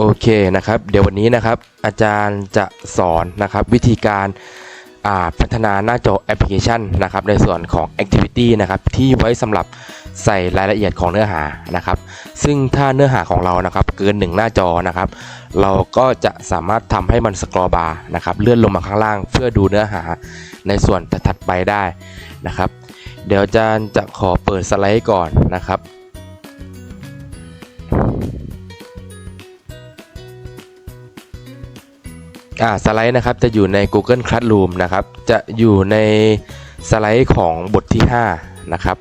โอเคนะครับ เดี๋ยววันนี้นะครับ อาจารย์จะสอนนะครับ วิธีการาพัฒนาหน้าจอแอปพลิเคชันนะครับ ในส่วนของ Activity นะครับ ที่ไว้สำหรับใส่รายละเอียดของเนื้อหานะครับ ซึ่งถ้าเนื้อหาของเรานะครับ เกิน 1 หน้าจอนะครับ เราก็จะสามารถทำให้มันสครอบาร์นะครับ เลื่อนลงมาข้างล่าง เพื่อดูเนื้อหาในส่วนถัดไปได้นะครับ เดี๋ยวอาจารย์จะขอเปิดสไลด์ก่อนนะครับ อ่าสไลด์นะครับจะอยู่ใน Google Classroom นะครับ จะอยู่ในสไลด์ของบทที่ 5 นะครับ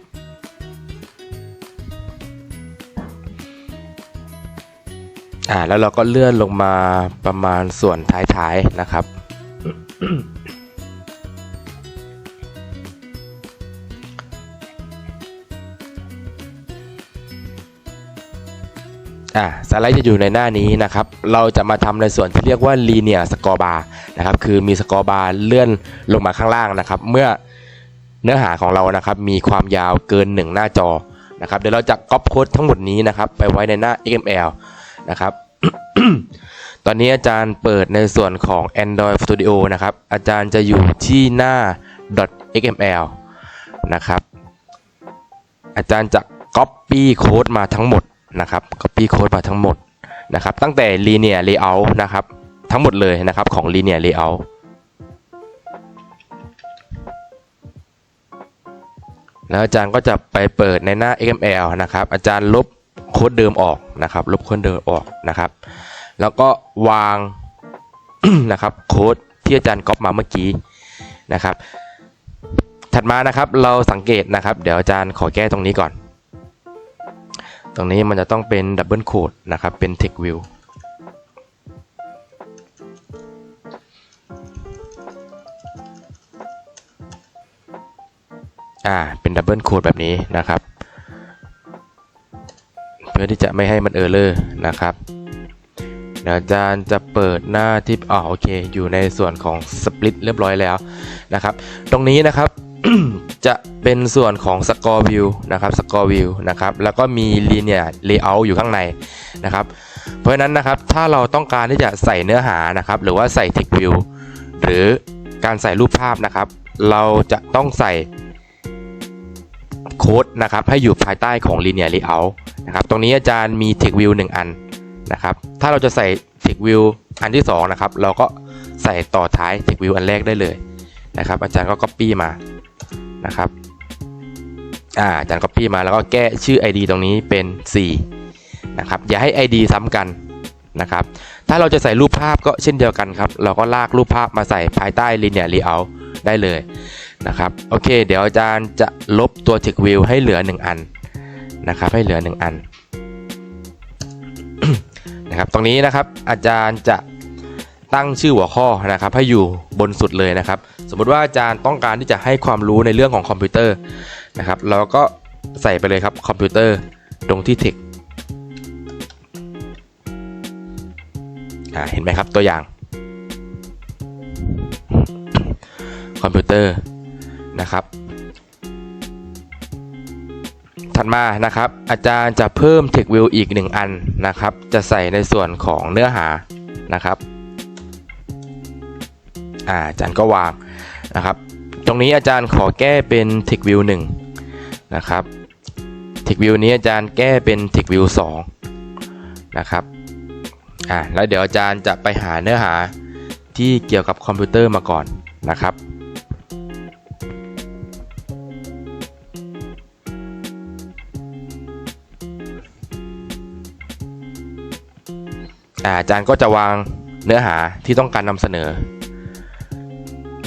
อ่าแล้วเราก็เลื่อนลงมาประมาณส่วนท้ายๆนะครับ อ่าสไลด์จะอยู่ในหน้านี้นะครับ เราจะมาทำในส่วนที่เรียกว่า linear score bar นะครับ คือมีสกอร์บาร์เลื่อนลงมาข้างล่างนะครับ เมื่อเนื้อหาของเรานะครับ มีความยาวเกิน 1 หน้าจอนะครับ เดี๋ยวเราจะก๊อปโค้ดทั้งหมดนี้นะครับ ไปไว้ในหน้า XML นะครับ ตอนนี้อาจารย์เปิดในส่วนของ Android Studio นะครับ อาจารย์จะอยู่ที่หน้า .xml นะครับ อาจารย์จะ Copy โค้ดมาทั้งหมด นะครับ Copy โค้ดมาทั้งหมดนะครับ ตั้งแต่ Linear Layout นะครับ ทั้งหมดเลยนะครับของ Linear Layout แล้วอาจารย์ก็จะไปเปิดในหน้า XML นะครับ อาจารย์ลบโค้ดเดิมออกนะครับ ลบโค้ดเดิมออกนะครับ แล้วก็วางนะครับโค้ดที่อาจารย์ก๊อปมาเมื่อกี้นะครับ ถัดมานะครับเราสังเกตนะครับ เดี๋ยวอาจารย์ขอแก้ตรงนี้ก่อน ตรงนี้มันจะต้องเป็นดับเบิลโคดนะครับ เป็น text view อ่า เป็นดับเบิลโคดแบบนี้นะครับ เพื่อที่จะไม่ให้มันเออร์เลอร์นะครับเดี๋ยวอาจารย์จะเปิดหน้าที่อ๋อโอเค อยู่ในส่วนของสปลิตเรียบร้อยแล้วนะครับ ตรงนี้นะครับ จะเป็นส่วนของ Score View นะครับ Score View นะครับ แล้วก็มี Linear Layout อยู่ข้างในนะครับ เพราะฉะนั้นนะครับ ถ้าเราต้องการที่จะใส่เนื้อหานะครับ หรือว่าใส่ Text View หรือการใส่รูปภาพนะครับ เราจะต้องใส่โค้ดนะครับ ให้อยู่ภายใต้ของ Linear Layout นะครับ ตรงนี้อาจารย์มี Text View 1 อันนะครับ ถ้าเราจะใส่ Text View อันที่ 2 นะครับ เราก็ใส่ต่อท้าย Text View อันแรกได้เลยนะครับ อาจารย์ก็ Copy มา นะครับอ่าจารย์ Copy มาแล้วก็แก้ชื่อ ID ตรงนี้เป็น 4 นะครับ อย่าให้ ID ซ้ำกันนะครับ ถ้าเราจะใส่รูปภาพก็เช่นเดียวกันครับ เราก็ลากรูปภาพมาใส่ภายใต้ Linear Layout ได้เลยนะครับ โอเค เดี๋ยวอาจารย์จะลบตัว Text View ให้เหลือ 1 อันนะครับ ให้เหลือ 1 อันนะครับ ตรงนี้นะครับอาจารย์จะ ตั้งชื่อหัวข้อนะครับให้อยู่บนสุดเลยนะครับ สมมุติว่าอาจารย์ต้องการที่จะให้ความรู้ในเรื่องของคอมพิวเตอร์นะครับเราก็ใส่ไปเลยครับคอมพิวเตอร์ตรงที่ text อ่าเห็นไหมครับตัวอย่าง คอมพิวเตอร์นะครับ ถัดมานะครับ อาจารย์จะเพิ่ม text view อีก1อันนะครับ จะใส่ในส่วนของเนื้อหานะครับ อ่าอาจารย์ก็วางนะครับ ตรงนี้อาจารย์ขอแก้เป็น text view 1นะครับ text view นี้อาจารย์แก้เป็น text view 2นะครับอ่าแล้วเดี๋ยวอาจารย์จะไปหาเนื้อหาที่เกี่ยวกับคอมพิวเตอร์มาก่อนนะครับอาอาจารย์ก็จะวางเนื้อหาที่ต้องการนำเสนอ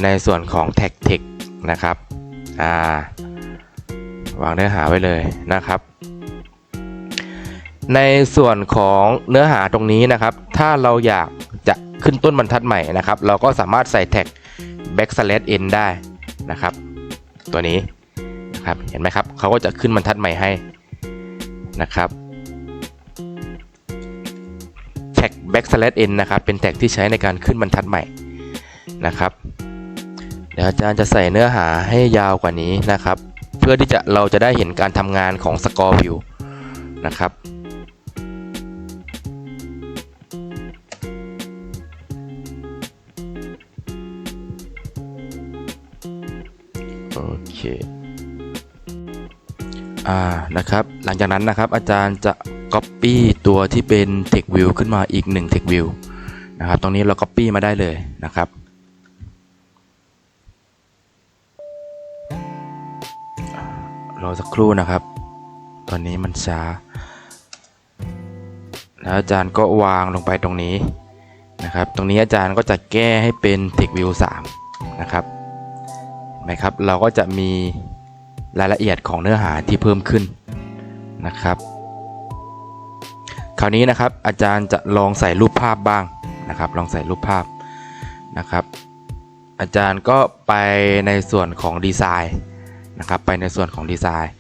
ในส่วนของ tag text นะครับอ่าวางเนื้อหาไว้เลยนะครับ ในส่วนของเนื้อหาตรงนี้นะครับ ถ้าเราอยากจะขึ้นต้นบรรทัดใหม่นะครับ เราก็สามารถใส่แท็ก backslash n ได้นะครับ ตัวนี้นะครับเห็นไหมครับเขาก็จะขึ้นบรรทัดใหม่ให้นะครับแท็ก backslash n นะครับ เป็นแท็กที่ใช้ในการขึ้นบรรทัดใหม่นะครับ เดี๋ยวอาจารย์จะใส่เนื้อหาให้ยาวกว่านี้นะครับ เพื่อที่จะเราจะได้เห็นการทำงานของสกอร์วิวนะครับโอเคอ่านะครับ หลังจากนั้นนะครับอาจารย์จะ Copy ตัวที่เป็น Text View ขึ้นมาอีก1 Text View นะครับ ตรงนี้เรา Copy มาได้เลยนะครับ รอสักครู่นะครับ ตอนนี้มันช้า แล้วอาจารย์ก็วางลงไปตรงนี้นะครับ ตรงนี้อาจารย์ก็จะแก้ให้เป็น Text View 3นะครับเห็นไหมครับ เราก็จะมีรายละเอียดของเนื้อหาที่เพิ่มขึ้นนะครับ คราวนี้นะครับอาจารย์จะลองใส่รูปภาพบ้างนะครับ ลองใส่รูปภาพนะครับ อาจารย์ก็ไปในส่วนของดีไซน์ นะครับไปในส่วนของดีไซน์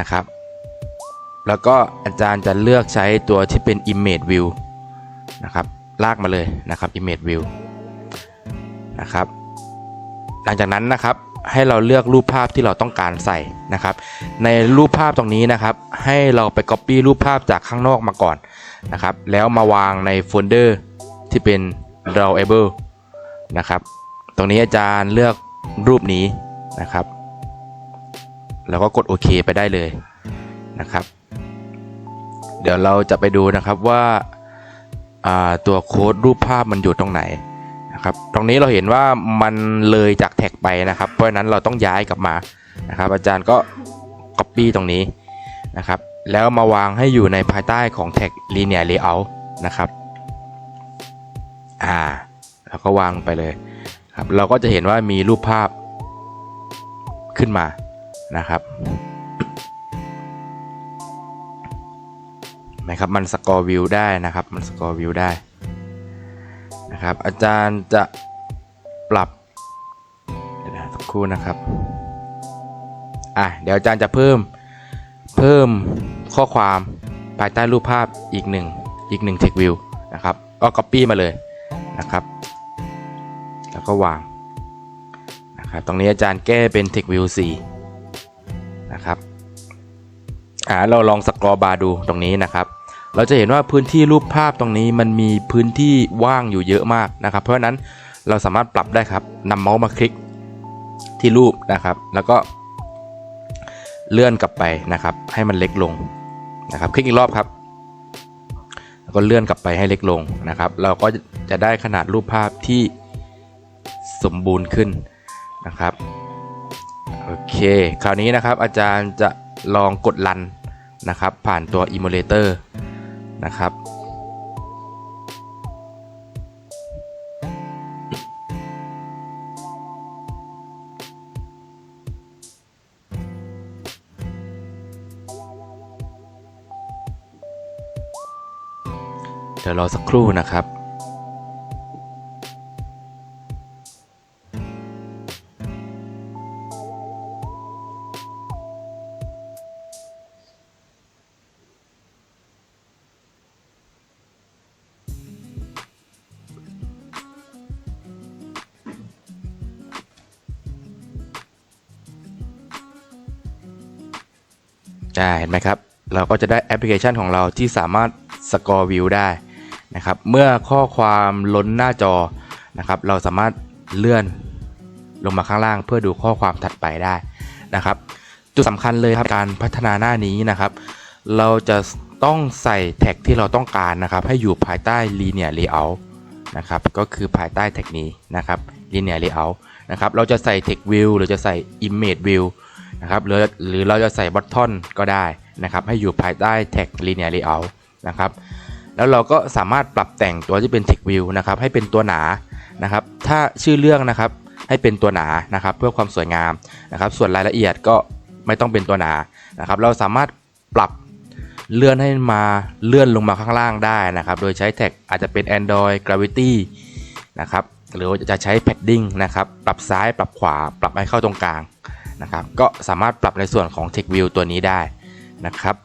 นะครับ แล้วก็อาจารย์จะเลือกใช้ตัวที่เป็น Image View นะครับลากมาเลยนะครับ Image View นะครับ หลังจากนั้นนะครับให้เราเลือกรูปภาพที่เราต้องการใส่นะครับ ในรูปภาพตรงนี้นะครับ ให้เราไป Copy รูปภาพจากข้างนอกมาก่อนนะครับ แล้วมาวางในโฟลเดอร์ที่เป็น drawable นะครับ ตรงนี้อาจารย์เลือกรูปนี้นะครับ แล้วก็กดโอเคไปได้เลยนะครับ เดี๋ยวเราจะไปดูนะครับว่าาตัวโค้ดรูปภาพมันอยู่ตรงไหนนะครับ ตรงนี้เราเห็นว่ามันเลยจากแท็กไปนะครับ เพราะฉะนั้นเราต้องย้ายกลับมานะครับ อาจารย์ก็ Copy ตรงนี้นะครับ แล้วมาวางให้อยู่ในภายใต้ของแท็ก Linear Layout นะครับ อ่า แล้วก็วางไปเลยครับ เราก็จะเห็นว่ามีรูปภาพขึ้นมา นะครับไหมครับมันสกอร์วิวได้นะครับมันสกอร์วิวได้นะครับอาจารย์จะปรับเดี๋ยวนะสักครู่นะครับอะเดี๋ยวอาจารย์จะเพิ่มเพิ่มข้อความภายใต้รูปภาพอีกหนึ่งอีกหนึ่ง text view นะครับก็ copy มาเลยนะครับ แล้วก็วางนะครับตรงนี้อาจารย์แก้เป็น text view 4 อ่าเราลองสกรอบาร์ดูตรงนี้นะครับ เราจะเห็นว่าพื้นที่รูปภาพตรงนี้มันมีพื้นที่ว่างอยู่เยอะมากนะครับ เพราะฉะนั้นเราสามารถปรับได้ครับนำเมาส์มาคลิกที่รูปนะครับ แล้วก็เลื่อนกลับไปนะครับ ให้มันเล็กลงนะครับ คลิกอีกรอบครับแล้วก็เลื่อนกลับไปให้เล็กลงนะครับ เราก็จะได้ขนาดรูปภาพที่สมบูรณ์ขึ้นนะครับโอเค คราวนี้นะครับอาจารย์จะ ลองกดรันนะครับ ผ่านตัว Emulator นะครับเดี๋ยวรอสักครู่นะครับ อ่เห็นไหมครับ เราก็จะได้แอปพลิเคชันของเราที่สามารถสกอร์วิวได้นะครับ เมื่อข้อความล้นหน้าจอนะครับ เราสามารถเลื่อนลงมาข้างล่าง เพื่อดูข้อความถัดไปได้นะครับ จุดสำคัญเลยครับการพัฒนาหน้านี้นะครับ เราจะต้องใส่แท็กที่เราต้องการนะครับ ให้อยู่ภายใต้ linear layout นะครับ ก็คือภายใต้แท็กนี้นะครับ linear layout นะครับ เราจะใส่ text view หรือจะใส่ image view นะครับหรือหรือเราจะใส่บัตทอนก็ได้นะครับให้อยู่ภายใต้แท็ก linear layout นะครับแล้วเราก็สามารถปรับแต่งตัวที่เป็น text view นะครับให้เป็นตัวหนานะครับถ้าชื่อเรื่องนะครับให้เป็นตัวหนานะครับเพื่อความสวยงามนะครับส่วนรายละเอียดก็ไม่ต้องเป็นตัวหนานะครับเราสามารถปรับเลื่อนให้มาเลื่อนลงมาข้างล่างได้นะครับ โดยใช้แท็กอาจจะเป็น Android Gravity นะครับหรือว่าจะใช้ Padding นะครับ ปรับซ้ายปรับขวา ปรับให้เข้าตรงกลาง นะครับ ก็สามารถปรับในส่วนของ TechView ตัวนี้ได้นะครับ